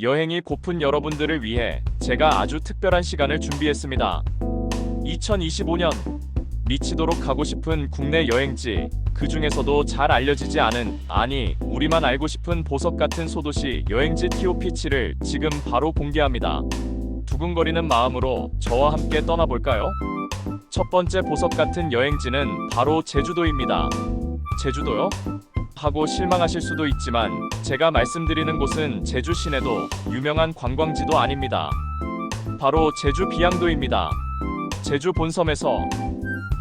여행이 고픈 여러분들을 위해 제가 아주 특별한 시간을 준비했습니다. 2025년 미치도록 가고 싶은 국내 여행지 그 중에서도 잘 알려지지 않은 아니 우리만 알고 싶은 보석 같은 소도시 여행지 TOP7을 지금 바로 공개합니다. 두근거리는 마음으로 저와 함께 떠나볼까요? 첫 번째 보석 같은 여행지는 바로 제주도입니다. 제주도요? 하고 실망하실 수도 있지만 제가 말씀드리는 곳은 제주 시내도 유명한 관광지도 아닙니다. 바로 제주 비양도입니다. 제주 본섬에서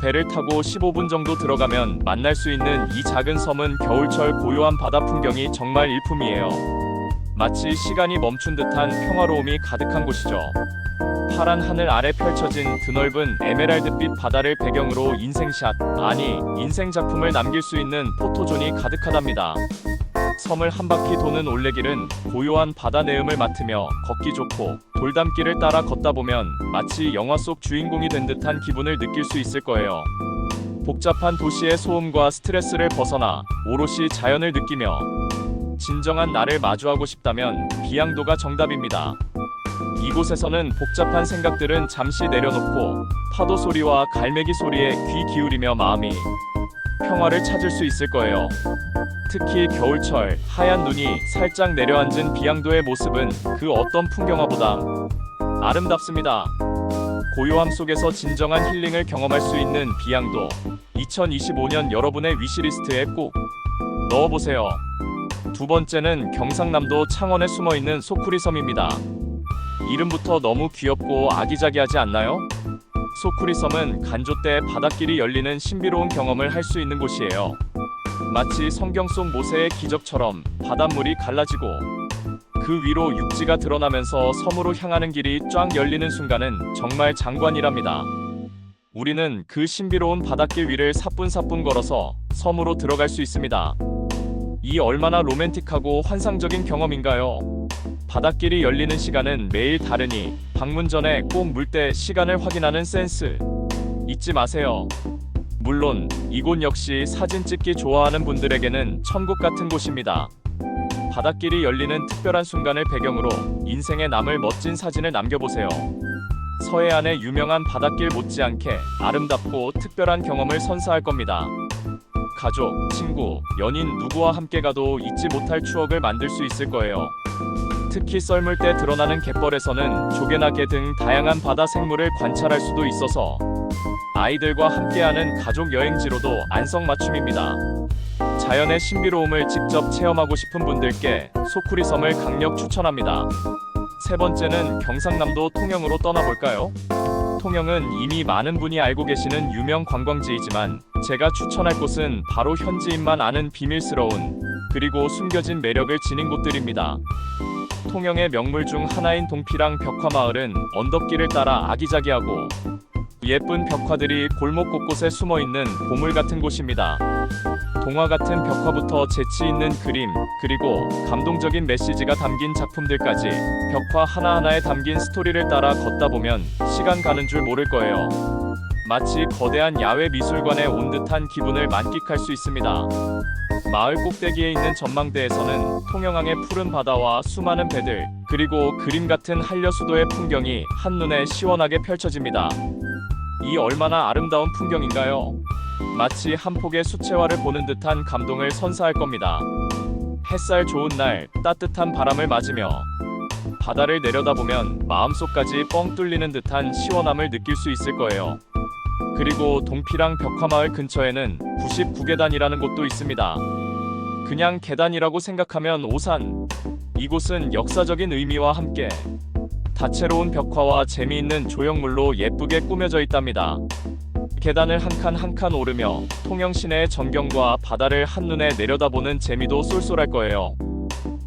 배를 타고 15분 정도 들어가면 만날 수 있는 이 작은 섬은 겨울철 고요한 바다 풍경이 정말 일품이에요. 마치 시간이 멈춘 듯한 평화로움이 가득한 곳이죠. 파란 하늘 아래 펼쳐진 드넓은 에메랄드빛 바다를 배경으로 인생샷, 아니 인생 작품을 남길 수 있는 포토존이 가득하답니다. 섬을 한 바퀴 도는 올레길은 고요한 바다 내음을 맡으며 걷기 좋고 돌담길을 따라 걷다 보면 마치 영화 속 주인공이 된 듯한 기분을 느낄 수 있을 거예요. 복잡한 도시의 소음과 스트레스를 벗어나 오롯이 자연을 느끼며 진정한 나를 마주하고 싶다면 비양도가 정답입니다. 이곳에서는 복잡한 생각들은 잠시 내려놓고 파도 소리와 갈매기 소리에 귀 기울이며 마음이 평화를 찾을 수 있을 거예요. 특히 겨울철 하얀 눈이 살짝 내려앉은 비양도의 모습은 그 어떤 풍경화보다 아름답습니다. 고요함 속에서 진정한 힐링을 경험할 수 있는 비양도 2025년 여러분의 위시리스트에 꼭 넣어보세요. 두 번째는 경상남도 창원에 숨어 있는 소쿠리섬입니다. 이름부터 너무 귀엽고 아기자기하지 않나요? 소쿠리섬은 간조 때 바닷길이 열리는 신비로운 경험을 할 수 있는 곳이에요. 마치 성경 속 모세의 기적처럼 바닷물이 갈라지고 그 위로 육지가 드러나면서 섬으로 향하는 길이 쫙 열리는 순간은 정말 장관이랍니다. 우리는 그 신비로운 바닷길 위를 사뿐사뿐 걸어서 섬으로 들어갈 수 있습니다. 이 얼마나 로맨틱하고 환상적인 경험인가요? 바닷길이 열리는 시간은 매일 다르니 방문 전에 꼭 물 때 시간을 확인하는 센스 잊지 마세요. 물론 이곳 역시 사진 찍기 좋아하는 분들에게는 천국 같은 곳입니다. 바닷길이 열리는 특별한 순간을 배경으로 인생에 남을 멋진 사진을 남겨보세요. 서해안의 유명한 바닷길 못지않게 아름답고 특별한 경험을 선사할 겁니다. 가족, 친구, 연인 누구와 함께 가도 잊지 못할 추억을 만들 수 있을 거예요. 특히 썰물 때 드러나는 갯벌에서는 조개나 게등 다양한 바다 생물을 관찰할 수도 있어서 아이들과 함께하는 가족 여행지로도 안성맞춤입니다. 자연의 신비로움을 직접 체험하고 싶은 분들께 소쿠리 섬을 강력 추천합니다. 세 번째는 경상남도 통영으로 떠나볼까요? 통영은 이미 많은 분이 알고 계시는 유명 관광지이지만 제가 추천할 곳은 바로 현지인만 아는 비밀스러운 그리고 숨겨진 매력을 지닌 곳들입니다. 통영의 명물 중 하나인 동피랑 벽화마을은 언덕길을 따라 아기자기하고 예쁜 벽화들이 골목 곳곳에 숨어 있는 보물 같은 곳입니다. 동화 같은 벽화부터 재치 있는 그림, 그리고 감동적인 메시지가 담긴 작품들까지 벽화 하나하나에 담긴 스토리를 따라 걷다 보면 시간 가는 줄 모를 거예요. 마치 거대한 야외 미술관에 온 듯한 기분을 만끽할 수 있습니다. 마을 꼭대기에 있는 전망대에서는 통영항의 푸른 바다와 수많은 배들, 그리고 그림 같은 한려수도의 풍경이 한눈에 시원하게 펼쳐집니다. 이 얼마나 아름다운 풍경인가요? 마치 한 폭의 수채화를 보는 듯한 감동을 선사할 겁니다. 햇살 좋은 날 따뜻한 바람을 맞으며 바다를 내려다보면 마음속까지 뻥 뚫리는 듯한 시원함을 느낄 수 있을 거예요. 그리고 동피랑 벽화마을 근처에는 99계단이라는 곳도 있습니다. 그냥 계단이라고 생각하면 오산. 이곳은 역사적인 의미와 함께 다채로운 벽화와 재미있는 조형물로 예쁘게 꾸며져 있답니다. 계단을 한 칸 한 칸 오르며 통영 시내의 전경과 바다를 한눈에 내려다보는 재미도 쏠쏠할 거예요.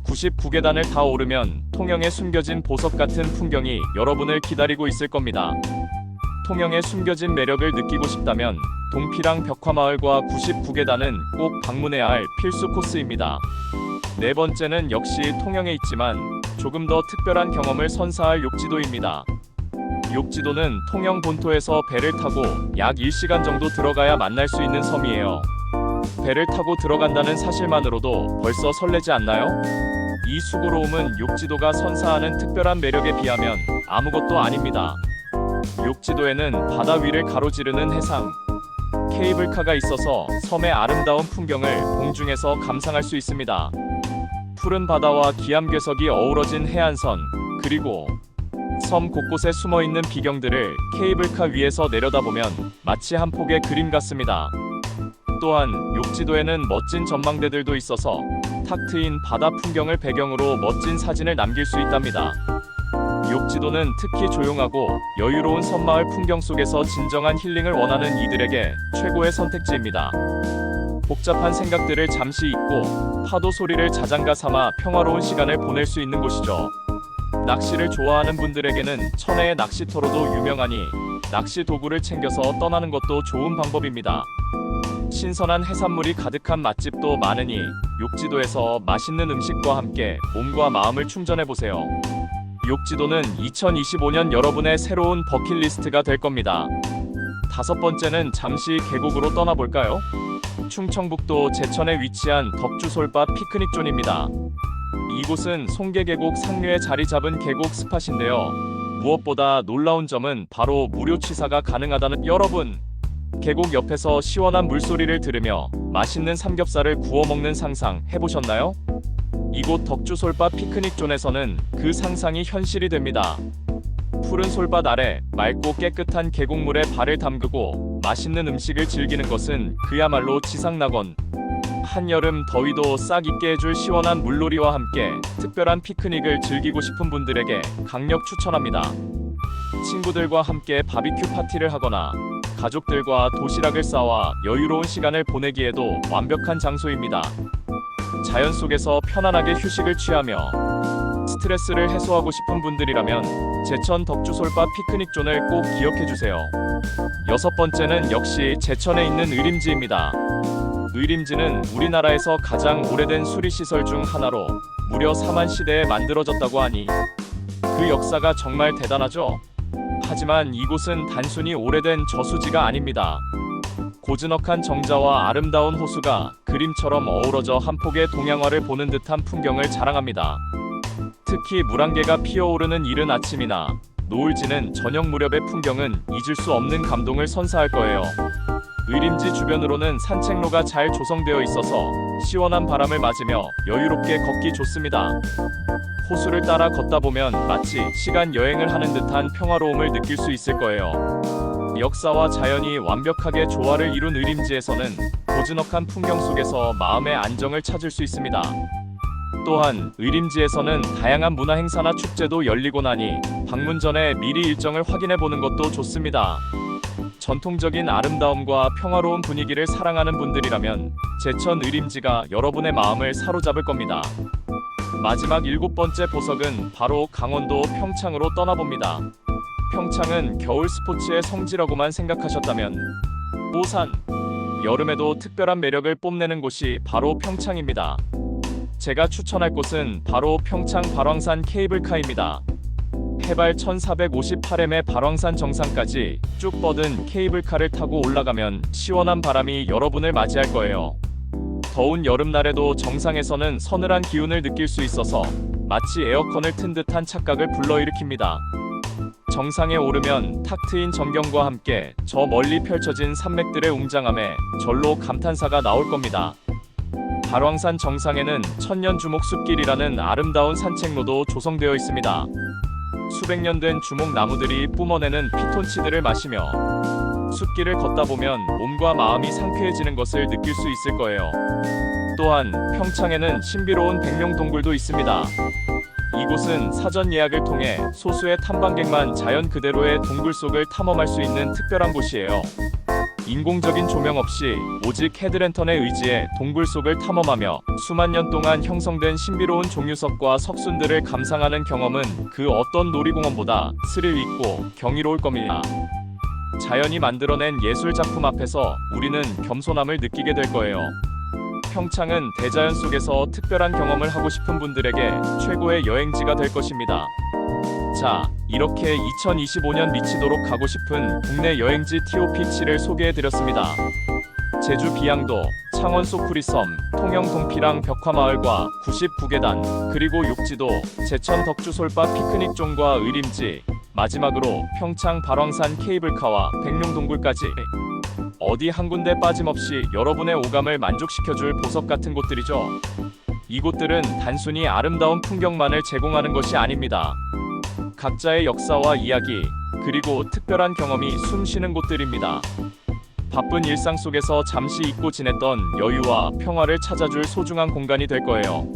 99계단을 다 오르면 통영에 숨겨진 보석 같은 풍경이 여러분을 기다리고 있을 겁니다. 통영의 숨겨진 매력을 느끼고 싶다면 동피랑 벽화마을과 99계단은 꼭 방문해야 할 필수 코스입니다. 네 번째는 역시 통영에 있지만 조금 더 특별한 경험을 선사할 욕지도입니다. 욕지도는 통영 본토에서 배를 타고 약 1시간 정도 들어가야 만날 수 있는 섬이에요. 배를 타고 들어간다는 사실만으로도 벌써 설레지 않나요? 이 수고로움은 욕지도가 선사하는 특별한 매력에 비하면 아무것도 아닙니다. 욕지도에는 바다 위를 가로지르는 해상, 케이블카가 있어서 섬의 아름다운 풍경을 공중에서 감상할 수 있습니다. 푸른 바다와 기암괴석이 어우러진 해안선, 그리고 섬 곳곳에 숨어 있는 비경들을 케이블카 위에서 내려다보면 마치 한 폭의 그림 같습니다. 또한 욕지도에는 멋진 전망대들도 있어서 탁 트인 바다 풍경을 배경으로 멋진 사진을 남길 수 있답니다. 욕지도는 특히 조용하고 여유로운 섬마을 풍경 속에서 진정한 힐링을 원하는 이들에게 최고의 선택지입니다. 복잡한 생각들을 잠시 잊고 파도 소리를 자장가 삼아 평화로운 시간을 보낼 수 있는 곳이죠. 낚시를 좋아하는 분들에게는 천혜의 낚시터로도 유명하니 낚시 도구를 챙겨서 떠나는 것도 좋은 방법입니다. 신선한 해산물이 가득한 맛집도 많으니 욕지도에서 맛있는 음식과 함께 몸과 마음을 충전해 보세요. 욕지도는 2025년 여러분의 새로운 버킷리스트가 될 겁니다. 다섯 번째는 잠시 계곡으로 떠나볼까요? 충청북도 제천에 위치한 덕주솔바 피크닉존입니다. 이곳은 송계계곡 상류에 자리 잡은 계곡 스팟인데요. 무엇보다 놀라운 점은 바로 무료 취사가 가능하다는 여러분. 계곡 옆에서 시원한 물소리를 들으며 맛있는 삼겹살을 구워 먹는 상상 해보셨나요? 이곳 덕주솔바 피크닉 존에서는 그 상상이 현실이 됩니다. 푸른 솔밭 아래 맑고 깨끗한 계곡물에 발을 담그고 맛있는 음식을 즐기는 것은 그야말로 지상낙원. 한여름 더위도 싹 잊게 해줄 시원한 물놀이와 함께 특별한 피크닉을 즐기고 싶은 분들에게 강력 추천합니다. 친구들과 함께 바비큐 파티를 하거나 가족들과 도시락을 싸와 여유로운 시간을 보내기에도 완벽한 장소입니다. 자연 속에서 편안하게 휴식을 취하며 스트레스를 해소하고 싶은 분들이라면 제천 덕주솔바 피크닉존을 꼭 기억해 주세요. 여섯 번째는 역시 제천에 있는 의림지입니다. 의림지는 우리나라에서 가장 오래된 수리시설 중 하나로 무려 4만 시대에 만들어졌다고 하니 그 역사가 정말 대단하죠? 하지만 이곳은 단순히 오래된 저수지가 아닙니다. 고즈넉한 정자와 아름다운 호수가 그림처럼 어우러져 한 폭의 동양화를 보는 듯한 풍경을 자랑합니다. 특히 물안개가 피어오르는 이른 아침이나 노을 지는 저녁 무렵의 풍경은 잊을 수 없는 감동을 선사할 거예요. 의림지 주변으로는 산책로가 잘 조성되어 있어서 시원한 바람을 맞으며 여유롭게 걷기 좋습니다. 호수를 따라 걷다 보면 마치 시간 여행을 하는 듯한 평화로움을 느낄 수 있을 거예요. 역사와 자연이 완벽하게 조화를 이룬 의림지에서는 고즈넉한 풍경 속에서 마음의 안정을 찾을 수 있습니다. 또한 의림지에서는 다양한 문화 행사나 축제도 열리고 나니 방문 전에 미리 일정을 확인해 보는 것도 좋습니다. 전통적인 아름다움과 평화로운 분위기를 사랑하는 분들이라면 제천 의림지가 여러분의 마음을 사로잡을 겁니다. 마지막 일곱 번째 보석은 바로 강원도 평창으로 떠나봅니다. 평창은 겨울 스포츠의 성지라고만 생각하셨다면 오산 여름에도 특별한 매력을 뽐내는 곳이 바로 평창입니다. 제가 추천할 곳은 바로 평창 발왕산 케이블카입니다. 해발 1458m의 발왕산 정상까지 쭉 뻗은 케이블카를 타고 올라가면 시원한 바람이 여러분을 맞이할 거예요. 더운 여름날에도 정상에서는 서늘한 기운을 느낄 수 있어서 마치 에어컨을 튼 듯한 착각을 불러일으킵니다. 정상에 오르면 탁 트인 전경과 함께 저 멀리 펼쳐진 산맥들의 웅장함에 절로 감탄사가 나올 겁니다. 발왕산 정상에는 천년주목 숲길이라는 아름다운 산책로도 조성되어 있습니다. 수백 년 된 주목 나무들이 뿜어내는 피톤치드를 마시며 숲길을 걷다 보면 몸과 마음이 상쾌해지는 것을 느낄 수 있을 거예요. 또한 평창에는 신비로운 백룡 동굴도 있습니다. 이곳은 사전 예약을 통해 소수의 탐방객만 자연 그대로의 동굴 속을 탐험할 수 있는 특별한 곳이에요. 인공적인 조명 없이 오직 헤드랜턴에 의지해 동굴 속을 탐험하며 수만 년 동안 형성된 신비로운 종유석과 석순들을 감상하는 경험은 그 어떤 놀이공원보다 스릴 있고 경이로울 겁니다. 자연이 만들어낸 예술 작품 앞에서 우리는 겸손함을 느끼게 될 거예요. 평창은 대자연 속에서 특별한 경험을 하고 싶은 분들에게 최고의 여행지가 될 것입니다. 자, 이렇게 2025년 미치도록 가고 싶은 국내 여행지 TOP7을 소개해 드렸습니다. 제주 비양도, 창원 소쿠리섬, 통영 동피랑 벽화마을과 99계단, 그리고 욕지도, 제천 덕주솔바 피크닉존과 의림지, 마지막으로 평창 발왕산 케이블카와 백룡동굴까지 어디 한 군데 빠짐없이 여러분의 오감을 만족시켜줄 보석 같은 곳들이죠. 이곳들은 단순히 아름다운 풍경만을 제공하는 것이 아닙니다. 각자의 역사와 이야기, 그리고 특별한 경험이 숨쉬는 곳들입니다. 바쁜 일상 속에서 잠시 잊고 지냈던 여유와 평화를 찾아줄 소중한 공간이 될 거예요.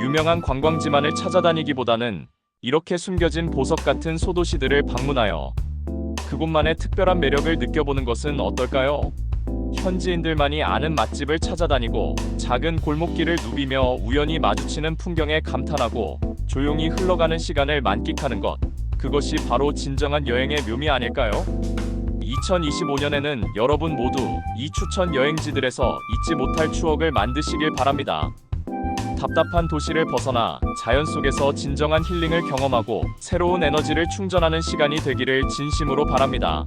유명한 관광지만을 찾아다니기보다는 이렇게 숨겨진 보석 같은 소도시들을 방문하여 그곳만의 특별한 매력을 느껴보는 것은 어떨까요? 현지인들만이 아는 맛집을 찾아다니고 작은 골목길을 누비며 우연히 마주치는 풍경에 감탄하고 조용히 흘러가는 시간을 만끽하는 것. 그것이 바로 진정한 여행의 묘미 아닐까요? 2025년에는 여러분 모두 이 추천 여행지들에서 잊지 못할 추억을 만드시길 바랍니다. 답답한 도시를 벗어나 자연 속에서 진정한 힐링을 경험하고 새로운 에너지를 충전하는 시간이 되기를 진심으로 바랍니다.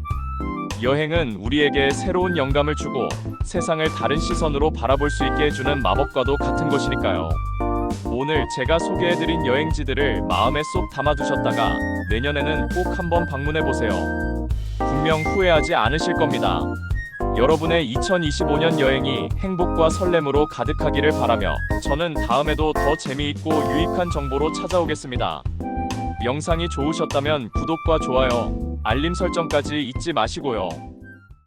여행은 우리에게 새로운 영감을 주고 세상을 다른 시선으로 바라볼 수 있게 해주는 마법과도 같은 것이니까요. 오늘 제가 소개해드린 여행지들을 마음에 쏙 담아두셨다가 내년에는 꼭 한번 방문해 보세요. 분명 후회하지 않으실 겁니다. 여러분의 2025년 여행이 행복과 설렘으로 가득하기를 바라며 저는 다음에도 더 재미있고 유익한 정보로 찾아오겠습니다. 영상이 좋으셨다면 구독과 좋아요, 알림 설정까지 잊지 마시고요.